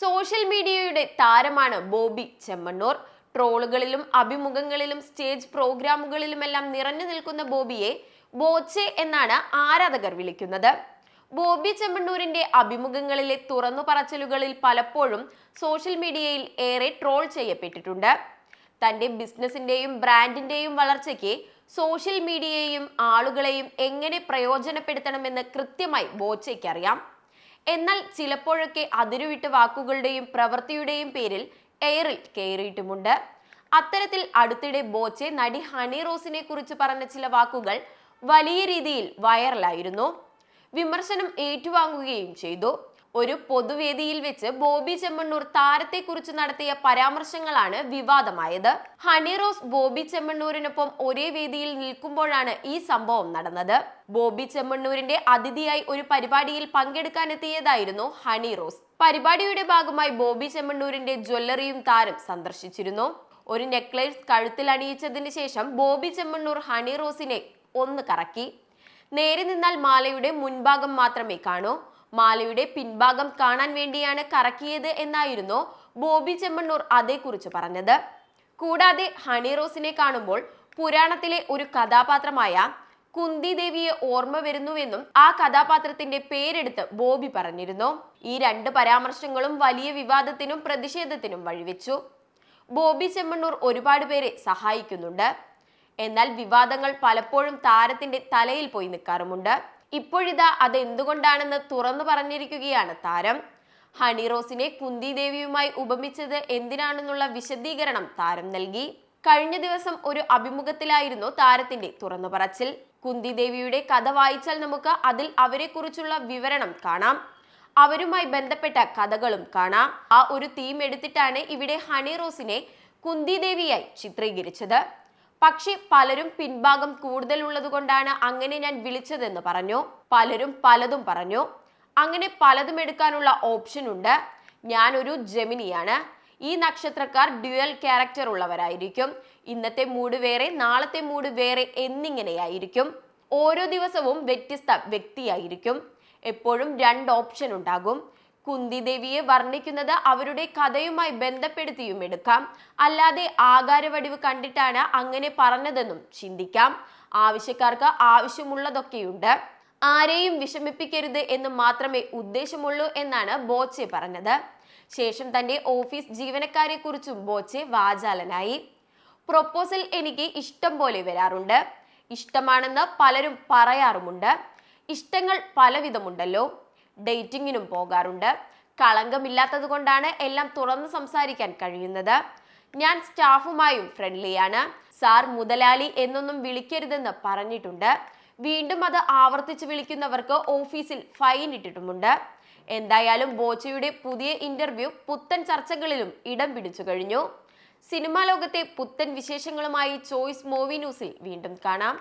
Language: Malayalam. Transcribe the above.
സോഷ്യൽ മീഡിയയുടെ താരമാണ് ബോബി ചെമ്മണ്ണൂർ. ട്രോളുകളിലും അഭിമുഖങ്ങളിലും സ്റ്റേജ് പ്രോഗ്രാമുകളിലുമെല്ലാം നിറഞ്ഞു നിൽക്കുന്ന ബോബിയെ ബോച്ചെ എന്നാണ് ആരാധകർ വിളിക്കുന്നത്. ബോബി ചെമ്മണ്ണൂരിന്റെ അഭിമുഖങ്ങളിലെ തുറന്നു പറച്ചിലുകളിൽ പലപ്പോഴും സോഷ്യൽ മീഡിയയിൽ ഏറെ ട്രോൾ ചെയ്യപ്പെട്ടിട്ടുണ്ട്. തന്റെ ബിസിനസിന്റെയും ബ്രാൻഡിന്റെയും വളർച്ചയ്ക്ക് സോഷ്യൽ മീഡിയയെയും ആളുകളെയും എങ്ങനെ പ്രയോജനപ്പെടുത്തണമെന്ന് കൃത്യമായി ബോച്ചയ്ക്ക് അറിയാം എന്നാൽ ചിലപ്പോഴൊക്കെ അതിരുവിട്ട വാക്കുകളുടെയും പ്രവൃത്തിയുടെയും പേരിൽ എയറിൽ കയറിയിട്ടുമുണ്ട്. അത്തരത്തിൽ അടുത്തിടെ ബോച്ചെ നടി ഹണി റോസിനെ കുറിച്ച് പറഞ്ഞ ചില വാക്കുകൾ വലിയ രീതിയിൽ വൈറലായിരുന്നു. വിമർശനം ഏറ്റുവാങ്ങുകയും ചെയ്തു. ഒരു പൊതുവേദിയിൽ വെച്ച് ബോബി ചെമ്മണ്ണൂർ താരത്തെക്കുറിച്ച് നടത്തിയ പരാമർശങ്ങളാണ് വിവാദമായത്. ഹണി റോസ് ബോബി ചെമ്മണ്ണൂരിനൊപ്പം ഒരേ വേദിയിൽ നിൽക്കുമ്പോഴാണ് ഈ സംഭവം നടന്നത്. ബോബി ചെമ്മണ്ണൂരിന്റെ അതിഥിയായി ഒരു പരിപാടിയിൽ പങ്കെടുക്കാനെത്തിയതായിരുന്നു ഹണി റോസ്. പരിപാടിയുടെ ഭാഗമായി ബോബി ചെമ്മണ്ണൂരിന്റെ ജ്വല്ലറിയും താരം സന്ദർശിച്ചിരുന്നു. ഒരു നെക്ലേസ് കഴുത്തിൽ അണിയിച്ചതിന് ശേഷം ബോബി ചെമ്മണ്ണൂർ ഹണി റോസിനെ ഒന്ന് കറക്കി. നേരെ നിന്നാൽ മാലയുടെ മുൻഭാഗം മാത്രമേ കാണൂ. മാലയുടെ പിൻഭാഗം കാണാൻ വേണ്ടിയാണ് കറക്കിയത് എന്നായിരുന്നു ബോബി ചെമ്മണ്ണൂർ അതേക്കുറിച്ച് പറഞ്ഞത്. കൂടാതെ ഹണി റോസിനെ കാണുമ്പോൾ പുരാണത്തിലെ ഒരു കഥാപാത്രമായ കുന്തി ദേവിയെ ഓർമ്മ വരുന്നുവെന്നും ആ കഥാപാത്രത്തിന്റെ പേരെടുത്ത് ബോബി പറഞ്ഞിരുന്നു. ഈ രണ്ട് പരാമർശങ്ങളും വലിയ വിവാദത്തിനും പ്രതിഷേധത്തിനും വഴിവെച്ചു. ബോബി ചെമ്മണ്ണൂർ ഒരുപാട് പേരെ സഹായിക്കുന്നുണ്ട്. എന്നാൽ വിവാദങ്ങൾ പലപ്പോഴും താരത്തിന്റെ തലയിൽ പോയി നിൽക്കാറുമുണ്ട്. ഇപ്പോഴിതാ അത് എന്തുകൊണ്ടാണെന്ന് തുറന്നു പറഞ്ഞിരിക്കുകയാണ് താരം. ഹണി റോസിനെ കുന്തി ദേവിയുമായി ഉപമിച്ചത് എന്തിനാണെന്നുള്ള വിശദീകരണം താരം നൽകി. കഴിഞ്ഞ ദിവസം ഒരു അഭിമുഖത്തിലായിരുന്നു താരത്തിന്റെ തുറന്നു പറച്ചിൽ. കുന്തി ദേവിയുടെ കഥ വായിച്ചാൽ നമുക്ക് അതിൽ അവരെക്കുറിച്ചുള്ള വിവരണം കാണാം. അവരുമായി ബന്ധപ്പെട്ട കഥകളും കാണാം. ആ ഒരു തീം എടുത്തിട്ടാണ് ഇവിടെ ഹണി റോസിനെ കുന്തി ദേവിയായി ചിത്രീകരിച്ചത്. പക്ഷെ പലരും പിൻഭാഗം കൂടുതൽ ഉള്ളതുകൊണ്ടാണ് അങ്ങനെ ഞാൻ വിളിച്ചതെന്ന് പറഞ്ഞു. പലരും പലതും പറഞ്ഞു. അങ്ങനെ പലതും എടുക്കാനുള്ള ഓപ്ഷൻ ഉണ്ട്. ഞാൻ ഒരു ജെമിനിയാണ്. ഈ നക്ഷത്രക്കാർ ഡ്യുവൽ ക്യാരക്ടർ ഉള്ളവരായിരിക്കും. ഇന്നത്തെ മൂഡ് വേറെ നാളത്തെ മൂഡ് വേറെ എന്നിങ്ങനെയായിരിക്കും. ഓരോ ദിവസവും വ്യത്യസ്ത വ്യക്തിയായിരിക്കും. എപ്പോഴും രണ്ട് ഓപ്ഷൻ ഉണ്ടാകും. കുന്തി ദേവിയെ വർണിക്കുന്നത് അവരുടെ കഥയുമായി ബന്ധപ്പെടുത്തിയും എടുക്കാം. അല്ലാതെ ആകാരവടിവ് കണ്ടിട്ടാണ് അങ്ങനെ പറഞ്ഞതെന്നും ചിന്തിക്കാം. ആവശ്യക്കാർക്ക് ആവശ്യമുള്ളതൊക്കെയുണ്ട്. ആരെയും വിഷമിപ്പിക്കരുത് എന്ന് മാത്രമേ ഉദ്ദേശമുള്ളൂ എന്നാണ് ബോച്ചെ പറഞ്ഞത്. ശേഷം തന്റെ ഓഫീസ് ജീവനക്കാരെ കുറിച്ചും ബോച്ചെ വാചാലനായി. പ്രൊപ്പോസൽ എനിക്ക് ഇഷ്ടം പോലെ വരാറുണ്ട്. ഇഷ്ടമാണെന്ന് പലരും പറയാറുമുണ്ട്. ഇഷ്ടങ്ങൾ പലവിധമുണ്ടല്ലോ. ഡേറ്റിങ്ങിനും പോകാറുണ്ട്. കളങ്കമില്ലാത്തത് കൊണ്ടാണ് എല്ലാം തുറന്ന് സംസാരിക്കാൻ കഴിയുന്നത്. ഞാൻ സ്റ്റാഫുമായും ഫ്രണ്ട്ലിയാണ്. സാർ മുതലാളി എന്നൊന്നും വിളിക്കരുതെന്ന് പറഞ്ഞിട്ടുണ്ട്. വീണ്ടും അത് ആവർത്തിച്ച് വിളിക്കുന്നവർക്ക് ഓഫീസിൽ ഫൈൻ ഇട്ടിട്ടുമുണ്ട്. എന്തായാലും ബോച്ചയുടെ പുതിയ ഇന്റർവ്യൂ പുത്തൻ ചർച്ചകളിലും ഇടം പിടിച്ചു കഴിഞ്ഞു. സിനിമാ ലോകത്തെ പുത്തൻ വിശേഷങ്ങളുമായി ചോയ്സ് മൂവി ന്യൂസിൽ വീണ്ടും കാണാം.